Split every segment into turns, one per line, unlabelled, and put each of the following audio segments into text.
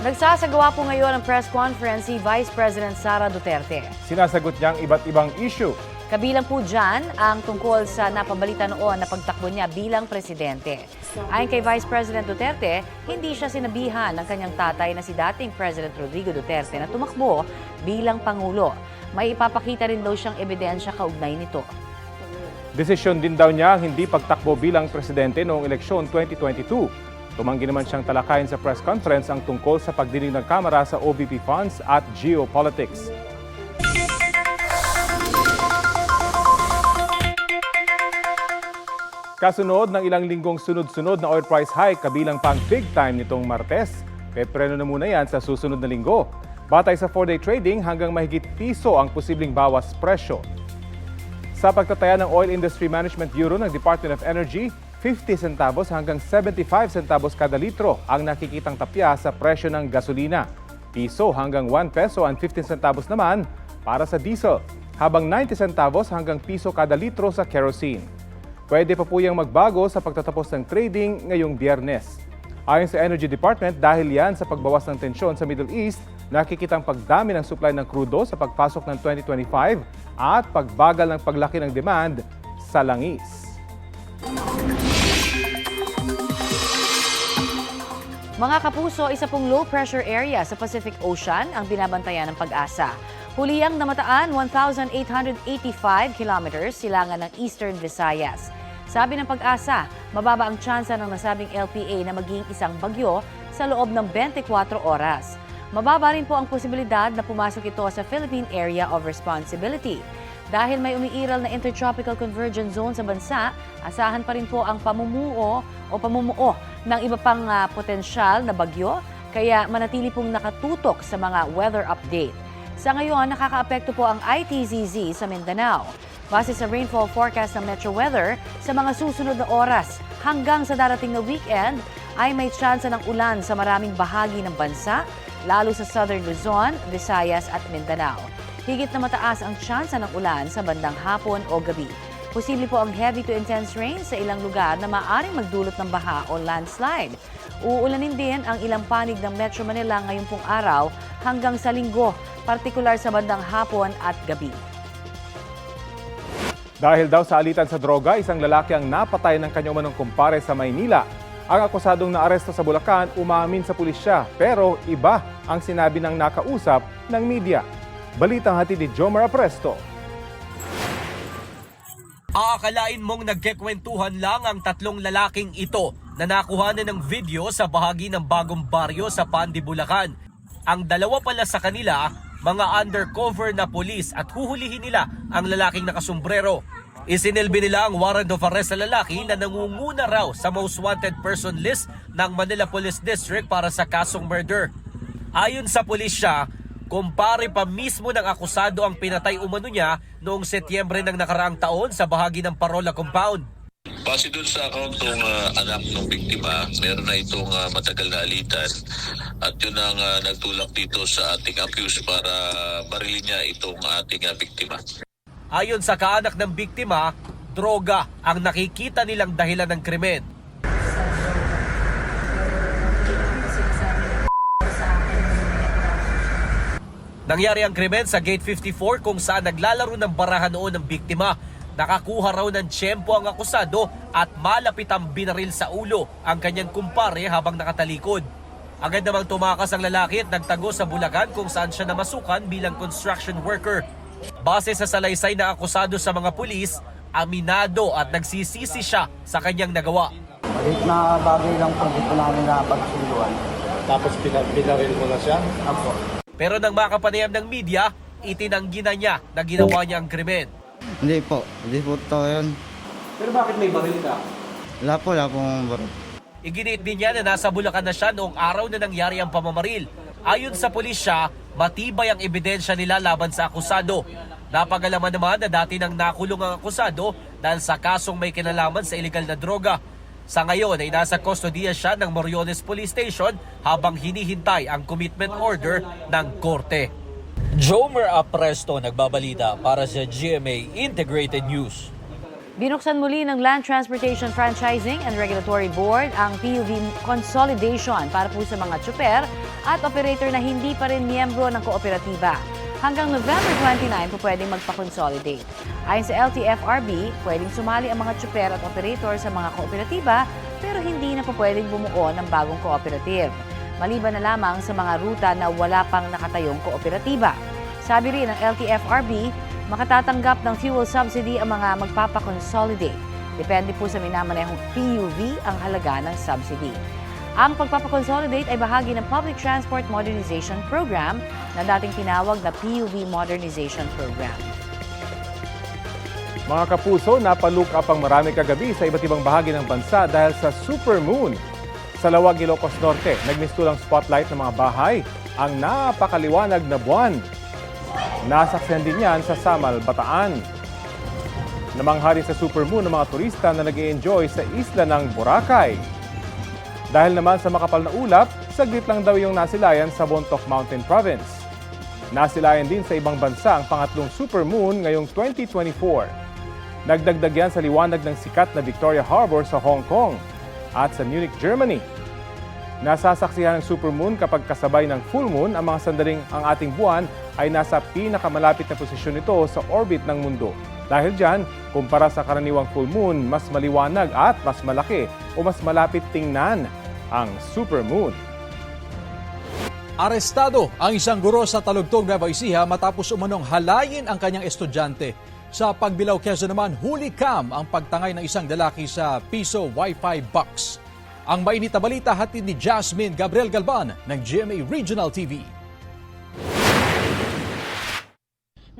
Nagsasagawa po ngayon ang press conference si Vice President Sara Duterte.
Sinasagot niya ang iba't ibang issue.
Kabilang po dyan ang tungkol sa napabalita noon na pagtakbo niya bilang presidente. Ayon kay Vice President Duterte, hindi siya sinabihan ng kanyang tatay na si dating President Rodrigo Duterte na tumakbo bilang Pangulo. May ipapakita rin daw siyang ebidensya kaugnay nito.
Desisyon din daw niya ang hindi pagtakbo bilang presidente noong eleksyon 2022. Tumanggi naman siyang talakayin sa press conference ang tungkol sa pagdinig ng Kamara sa OBP funds at geopolitics. Kasunod ng ilang linggong sunod-sunod na oil price hike kabilang pang big time nitong Martes, pepreno na muna yan sa susunod na linggo. Batay sa 4-day trading hanggang mahigit piso ang posibleng bawas presyo. Sa pagtataya ng Oil Industry Management Bureau ng Department of Energy, 50 centavos hanggang 75 centavos kada litro ang nakikitang tapya sa presyo ng gasolina. Piso hanggang 1 peso and 15 centavos naman para sa diesel, habang 90 centavos hanggang piso kada litro sa kerosene. Pwede pa po yung magbago sa pagtatapos ng trading ngayong biyernes. Ayon sa Energy Department, dahil yan sa pagbawas ng tensyon sa Middle East, nakikitang pagdami ng supply ng krudo sa pagpasok ng 2025 at pagbagal ng paglaki ng demand sa langis.
Mga kapuso, isa pong low pressure area sa Pacific Ocean ang binabantayan ng pag-asa. Huliyang namataan 1,885 kilometers silangan ng Eastern Visayas. Sabi ng pag-asa, mababa ang tsansa ng nasabing LPA na maging isang bagyo sa loob ng 24 oras. Mababa rin po ang posibilidad na pumasok ito sa Philippine Area of Responsibility. Dahil may umiiral na intertropical convergence zone sa bansa, asahan pa rin po ang pamumuo o pamumuo ng iba pang ah, potensyal na bagyo, kaya manatili pong nakatutok sa mga weather update. Sa ngayon, nakakaapekto po ang ITZZ sa Mindanao. Base sa rainfall forecast ng Metro Weather, sa mga susunod na oras hanggang sa darating na weekend, ay may tsansa ng ulan sa maraming bahagi ng bansa, lalo sa Southern Luzon, Visayas at Mindanao. Higit na mataas ang tsansa ng ulan sa bandang hapon o gabi. Posible po ang heavy to intense rain sa ilang lugar na maaring magdulot ng baha o landslide. Uulanin din ang ilang panig ng Metro Manila ngayong pong araw hanggang sa linggo, partikular sa bandang hapon at gabi.
Dahil daw sa alitan sa droga, isang lalaki ang napatay ng kanyang umanong kumpare sa Maynila. Ang akusadong naaresto sa Bulacan umamin sa pulisya pero iba ang sinabi ng nakausap ng media. Balitang hatid ni Jomar Apresto.
Aakalain mong nagkekwentuhan lang ang tatlong lalaking ito na nakuhanan ng video sa bahagi ng bagong baryo sa Pandi, Bulacan. Ang dalawa pala sa kanila, mga undercover na polis at huhulihin nila ang lalaking nakasombrero. Isinilbi nila ang warrant of arrest sa lalaki na nangunguna raw sa most wanted person list ng Manila Police District para sa kasong murder. Ayon sa pulisya, kumpare pa mismo ng akusado ang pinatay umano niya noong Setyembre ng nakaraang taon sa bahagi ng Parola Compound.
Base doon sa account ng anak ng biktima, meron na itong ah, matagal na alitan at yun ang ah, nagtulak dito sa ating accused para barilin niya itong ating ah, biktima.
Ayon sa kaanak ng biktima, droga ang nakikita nilang dahilan ng krimen. Nangyari ang krimen sa Gate 54 kung saan naglalaro ng barahan noon ng biktima. Nakakuha raw ng tiyempo ang akusado at malapit ang binaril sa ulo ang kanyang kumpare habang nakatalikod. Agad namang tumakas ang lalaki at nagtago sa Bulacan kung saan siya namasukan bilang construction worker. Base sa salaysay na akusado sa mga pulis, aminado at nagsisisi siya sa kanyang nagawa.
Maliit na bagay lang po, hindi po namin napagsuluan.
Tapos pina- pinaril mo na siya?
Apo.
Pero nang makapanayam ng media, itinanggi na niya na ginawa niya ang krimen.
Hindi po, hindi po totoo yun.
Pero bakit may baril ka?
Wala po, wala pong baril.
Iginiit din niya na nasa Bulacan na siya noong araw na nangyari ang pamamaril. Ayon sa pulisya, matibay ang ebidensya nila laban sa akusado. Napagalaman naman na dati nang nakulong ang akusado dahil sa kasong may kinalaman sa illegal na droga. Sa ngayon ay nasa kustodiya siya ng Moriones Police Station habang hinihintay ang commitment order ng korte. Jomer Apresto nagbabalita para sa GMA Integrated News.
Binuksan muli ng Land Transportation Franchising and Regulatory Board ang PUV consolidation para po sa mga tsuper at operator na hindi pa rin miyembro ng kooperatiba. Hanggang November 29 po pwedeng magpa-consolidate. Ayon sa LTFRB, pwedeng sumali ang mga tsuper at operator sa mga kooperatiba pero hindi na po pwedeng bumuo ng bagong cooperative. Maliban na lamang sa mga ruta na wala pang nakatayong kooperatiba. Sabi rin ng LTFRB, makatatanggap ng fuel subsidy ang mga magpapakonsolidate. Depende po sa minamanehong PUV ang halaga ng subsidy. Ang pagpapakonsolidate ay bahagi ng Public Transport Modernization Program na dating tinawag na PUV Modernization Program.
Mga kapuso, napalook up ang marami kagabi sa iba't ibang bahagi ng bansa dahil sa supermoon. Sa Lawag, Ilocos Norte, nagmistulang spotlight ng mga bahay ang napakaliwanag na buwan. Nasaksihan din yan sa Samal, Bataan. Namangha rin sa supermoon ng mga turista na nag enjoy sa isla ng Boracay. Dahil naman sa makapal na ulap, saglit lang daw yung nasilayan sa Bontoc Mountain Province. Nasilayan din sa ibang bansa ang pangatlong supermoon ngayong 2024. Nagdagdag yan sa liwanag ng sikat na Victoria Harbor sa Hong Kong at sa Munich, Germany. Nasasaksihan ng supermoon kapag kasabay ng full moon ang mga sandaling ang ating buwan ay nasa pinakamalapit na posisyon nito sa orbit ng mundo. Dahil dyan, kumpara sa karaniwang full moon, mas maliwanag at mas malaki o mas malapit tingnan ang supermoon.
Arestado ang isang guro sa Talugtog, Nueva Ecija matapos umanong halayin ang kanyang estudyante. Sa Pagbilao, Quezon naman, huli cam ang pagtangay ng isang lalaki sa piso Wi-Fi box. Ang mainit na balita hatid ni Jasmine Gabriel Galban ng GMA Regional TV.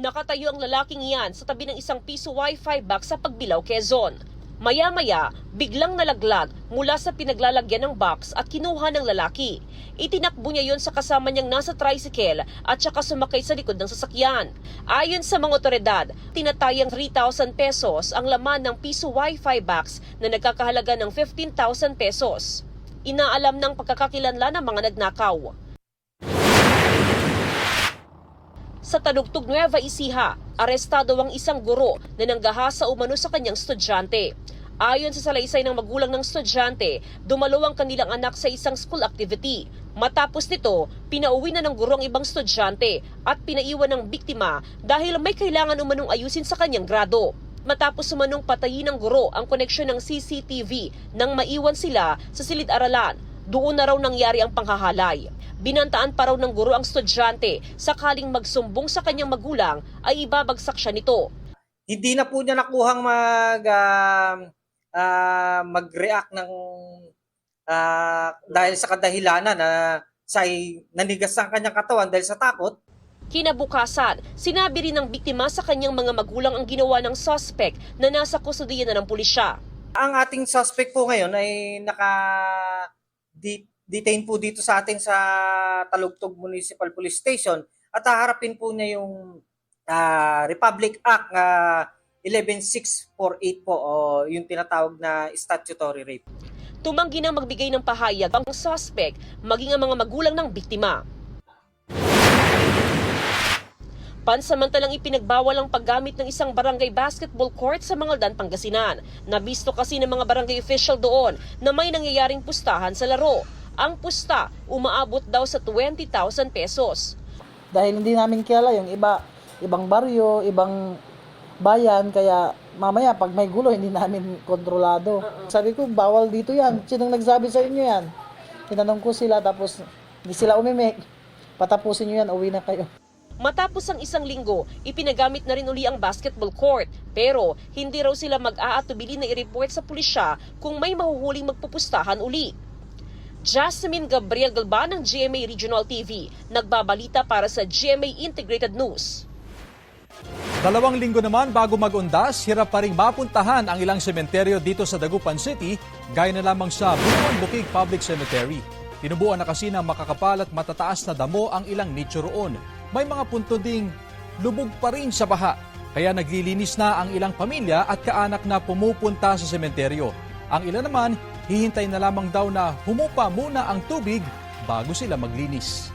Nakatayo ang lalaking iyan sa tabi ng isang piso wifi box sa Pagbilao, Quezon. Maya-maya, biglang nalaglag mula sa pinaglalagyan ng box at kinuha ng lalaki. Itinakbo niya yon sa kasama niyang nasa tricycle at saka sumakay sa likod ng sasakyan. Ayon sa mga otoridad, tinatayang 3,000 pesos ang laman ng piso wifi box na nagkakahalaga ng 15,000 pesos. Inaalam ng pagkakakilanlan ng mga nagnakaw. Sa Talugtog Nueva Ecija, arestado ang isang guro na nanggahasa umano sa kanyang estudyante. Ayon sa salaysay ng magulang ng estudyante, dumalo ang kanilang anak sa isang school activity. Matapos nito, pinauwi na ng guro ang ibang estudyante at pinaiwan ng biktima dahil may kailangan umanong ayusin sa kanyang grado. Matapos umanong patayin ng guro ang koneksyon ng CCTV nang maiwan sila sa silid-aralan, doon na raw nangyari ang panghahalay. Binantaan pa raw ng guro ang estudyante sakaling magsumbong sa kanyang magulang ay ibabagsak siya nito.
Hindi na po niya nakuhang mag ah, ah, mag-react ng ah, dahil sa kadahilanan na sa nanigas ang kanyang katawan dahil sa takot.
Kinabukasan, sinabi rin ng biktima sa kanyang mga magulang ang ginawa ng suspect na nasa kustudiya na ng pulisya.
Ang ating suspect po ngayon ay naka di- detain po dito sa atin sa Talugtog Municipal Police Station at haharapin po niya yung ah, Republic Act ah, 11648 po o yung tinatawag na statutory rape.
Tumanggi na magbigay ng pahayag ang suspect maging ang mga magulang ng biktima. Pansamantalang ipinagbawal ang paggamit ng isang barangay basketball court sa Mangaldan, Pangasinan. Nabisto kasi ng mga barangay official doon na may nangyayaring pustahan sa laro. Ang pusta umaabot daw sa 20,000 pesos.
dahil hindi namin kilala yung iba, ibang baryo, ibang bayan, kaya mamaya pag may gulo, hindi namin kontrolado. Sabi ko, bawal dito yan. Sinong nagsabi sa inyo yan? Tinanong ko sila, tapos hindi sila umimik. Patapusin nyo yan, uwi na kayo.
Matapos ang isang linggo, ipinagamit na rin uli ang basketball court. Pero hindi raw sila mag-aatubili na i-report sa pulisya kung may mahuhuling magpupustahan uli. Jasmine Gabriel Galban ng GMA Regional TV, nagbabalita para sa GMA Integrated News.
Dalawang linggo naman bago mag-undas, hirap pa rin mapuntahan ang ilang sementeryo dito sa Dagupan City, gaya na lamang sa Bunuan Bukig Public Cemetery. Tinubuan na kasi ng makakapal at matataas na damo ang ilang nicho roon. May mga punto ding lubog pa rin sa baha, kaya naglilinis na ang ilang pamilya at kaanak na pumupunta sa sementeryo. Ang ilan naman, hihintay na lamang daw na humupa muna ang tubig bago sila maglinis.